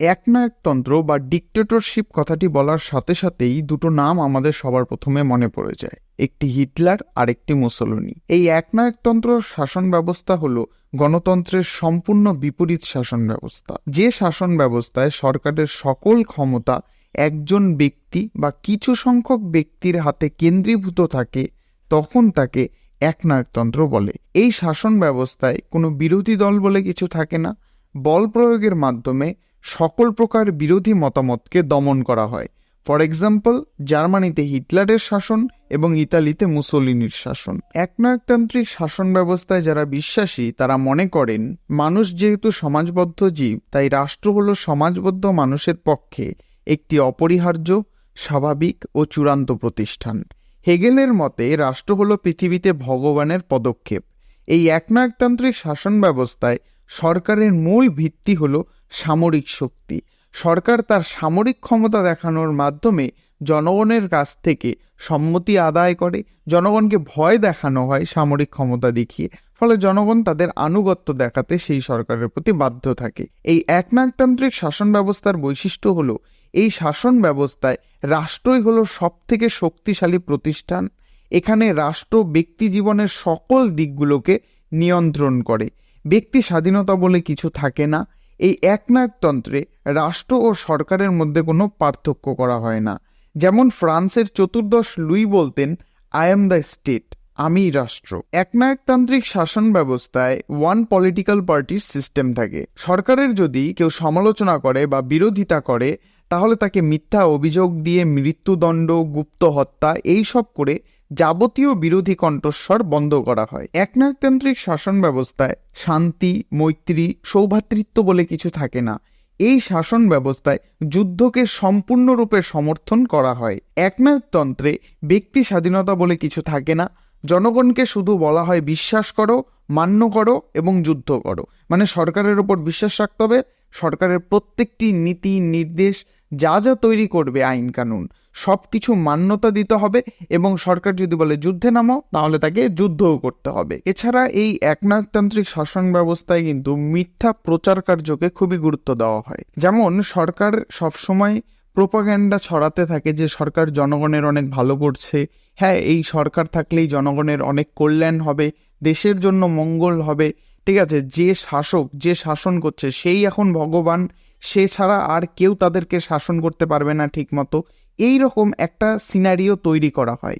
একনায়কতন্ত্র বা ডিক্টেটরশিপ কথাটি বলার সাথে সাথেই দুটো নাম আমাদের সবার প্রথমে মনে পড়ে যায়, একটি হিটলার আর একটি মুসোলিনি। এই একনায়কতন্ত্র শাসন ব্যবস্থা হলো গণতন্ত্রের সম্পূর্ণ বিপরীত শাসন ব্যবস্থা, যে শাসন ব্যবস্থায় সরকারের সকল ক্ষমতা একজন ব্যক্তি বা কিছু সংখ্যক ব্যক্তির হাতে কেন্দ্রীভূত থাকে, তখন তাকে একনায়কতন্ত্র বলে। এই শাসন ব্যবস্থায় কোনো বিরোধী দল বলে কিছু থাকে না, বল প্রয়োগের মাধ্যমে সকল প্রকার বিরোধী মতামতকে দমন করা হয়। ফর এক্সাম্পল জার্মানিতে হিটলারের শাসন এবং ইতালিতে মুসোলিনির শাসন। একনায়কতান্ত্রিক শাসন ব্যবস্থায় যারা বিশ্বাসী, তারা মনে করেন, মানুষ যেহেতু সমাজবদ্ধ জীব, তাই রাষ্ট্র হল সমাজবদ্ধ মানুষের পক্ষে একটি অপরিহার্য, স্বাভাবিক ও চূড়ান্ত প্রতিষ্ঠান। হেগেলের মতে, রাষ্ট্র হল পৃথিবীতে ভগবানের পদক্ষেপ। এই একনায়কতান্ত্রিক শাসন ব্যবস্থায় সরকারের মূল ভিত্তি হল সামরিক শক্তি। সরকার তার সামরিক ক্ষমতা দেখানোর মাধ্যমে জনগণের কাছ থেকে সম্মতি আদায় করে, জনগণকে ভয় দেখানো হয় সামরিক ক্ষমতা দেখিয়ে, ফলে জনগণ তাদের আনুগত্য দেখাতে সেই সরকারের প্রতি বাধ্য থাকে। এই একনায়কতান্ত্রিক শাসন ব্যবস্থার বৈশিষ্ট্য হলো, এই শাসন ব্যবস্থায় রাষ্ট্রই হলো সব থেকে শক্তিশালী প্রতিষ্ঠান। এখানে রাষ্ট্র ব্যক্তি জীবনের সকল দিকগুলোকে নিয়ন্ত্রণ করে। ব্যক্তি স্বাধীনতা বলে কিছু থাকে না, এই একনায়কতন্ত্রে রাষ্ট্র ও সরকারের মধ্যে কোনো পার্থক্য করা হয় না। যেমন ফ্রান্সের চতুর্দশ লুই বলতেন আই এম দ্য স্টেট আমি রাষ্ট্র। একনায়কতান্ত্রিক শাসন ব্যবস্থায় ওয়ান পলিটিক্যাল পার্টির সিস্টেম থাকে। সরকারের যদি কেউ সমালোচনা করে বা বিরোধিতা করে তাহলে তাকে মিথ্যা অভিযোগ দিয়ে মৃত্যুদণ্ড, গুপ্ত হত্যা এইসব করে যাবতীয় বিরোধী কণ্ঠস্বর বন্ধ করা হয়। একনায়কতান্ত্রিক শাসন ব্যবস্থায় শান্তি, মৈত্রী, সৌভাতৃত্ব বলে কিছু থাকে না। এই শাসন ব্যবস্থায় যুদ্ধকে সম্পূর্ণরূপে সমর্থন করা হয়। একনায়কতন্ত্রে ব্যক্তি স্বাধীনতা বলে কিছু থাকে না। জনগণকে শুধু বলা হয় বিশ্বাস করো, মান্য করো এবং যুদ্ধ করো। মানে সরকারের ওপর বিশ্বাস রাখতে হবে, সরকারের প্রত্যেকটি নীতি, নির্দেশ, যা যা তৈরি করবে আইন কানুন সব কিছু মান্যতা দিতে হবে এবং সরকার যদি বলে যুদ্ধে নামো তাহলে তাকে যুদ্ধও করতে হবে। এছাড়া এই একনায়কতান্ত্রিক শাসন ব্যবস্থায় কিন্তু মিথ্যা প্রচার কার্যকে খুবই গুরুত্ব দেওয়া হয়। যেমন সরকার সবসময় প্রোপাগ্যান্ডা ছড়াতে থাকে যে সরকার জনগণের অনেক ভালো করছে। হ্যাঁ এই সরকার থাকলেই জনগণের অনেক কল্যাণ হবে, দেশের জন্য মঙ্গল হবে। ঠিক আছে, যে শাসক, যে শাসন করছে, সেই এখন ভগবান, সে ছাড়া আর কেউ তাদেরকে শাসন করতে পারবে না ঠিকমতো। এই রকম একটা সিনারিও তৈরি করা হয়।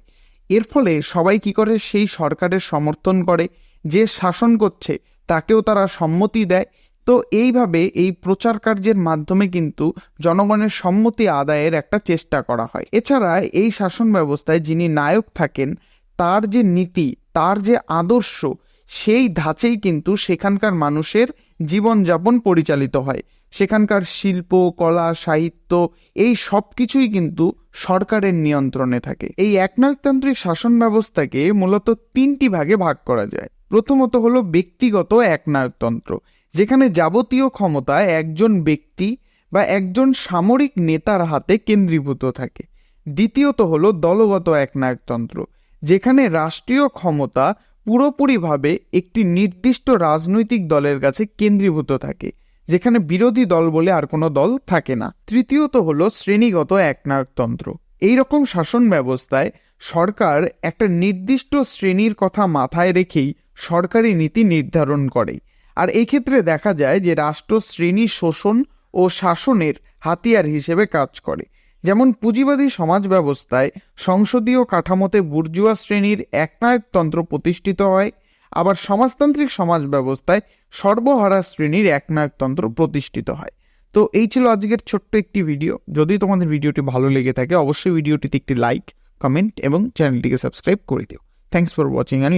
এর ফলে সবাই কি করে? সেই সরকারের সমর্থন করে। যে শাসন করছে, তাকেও তারা সম্মতি দেয়। তো এইভাবে এই প্রচার কার্যের মাধ্যমে কিন্তু জনগণের সম্মতি আদায়ের একটা চেষ্টা করা হয়। এছাড়া এই শাসন ব্যবস্থায় যিনি নায়ক থাকেন, তার যে নীতি, তার যে আদর্শ, সেই ধাঁচেই কিন্তু সেখানকার মানুষের জীবনযাপন পরিচালিত হয়। সেখানকার শিল্প, কলা, সাহিত্য, এই সব কিছুই কিন্তু সরকারের নিয়ন্ত্রণে থাকে। এই একনায়কতান্ত্রিক শাসন ব্যবস্থাকে মূলত তিনটি ভাগে ভাগ করা যায়। প্রথমত হলো ব্যক্তিগত একনায়কতন্ত্র, যেখানে যাবতীয় ক্ষমতা একজন ব্যক্তি বা একজন সামরিক নেতার হাতে কেন্দ্রীভূত থাকে। দ্বিতীয়ত হলো দলগত একনায়কতন্ত্র, যেখানে রাষ্ট্রীয় ক্ষমতা পুরোপুরিভাবে একটি নির্দিষ্ট রাজনৈতিক দলের কাছে কেন্দ্রীভূত থাকে, যেখানে বিরোধী দল বলে আর কোনো দল থাকে না। তৃতীয়ত হলো শ্রেণীগত একনায়কতন্ত্র এই রকম শাসন ব্যবস্থায় সরকার একটা নির্দিষ্ট শ্রেণির কথা মাথায় রেখেই সরকারি নীতি নির্ধারণ করে। আর এই ক্ষেত্রে দেখা যায় যে রাষ্ট্র শ্রেণি শোষণ ও শাসনের হাতিয়ার হিসেবে কাজ করে। যেমন পুঁজিবাদী সমাজ ব্যবস্থায় সংসদীয় কাঠামোতে বুর্জুয়া শ্রেণির একনায়কতন্ত্র প্রতিষ্ঠিত হয়, আবার সমাজতান্ত্রিক সমাজ ব্যবস্থায় সর্বহারা শ্রেণির একনায়কতন্ত্র প্রতিষ্ঠিত হয়। তো এই ছিল আজকের ছোট্ট একটি ভিডিও। যদি তোমাদের ভিডিওটি ভালো লেগে থাকে, অবশ্যই ভিডিওটিতে একটি লাইক, কমেন্ট এবং চ্যানেলটিকে সাবস্ক্রাইব করে দিও। Thanks for watching and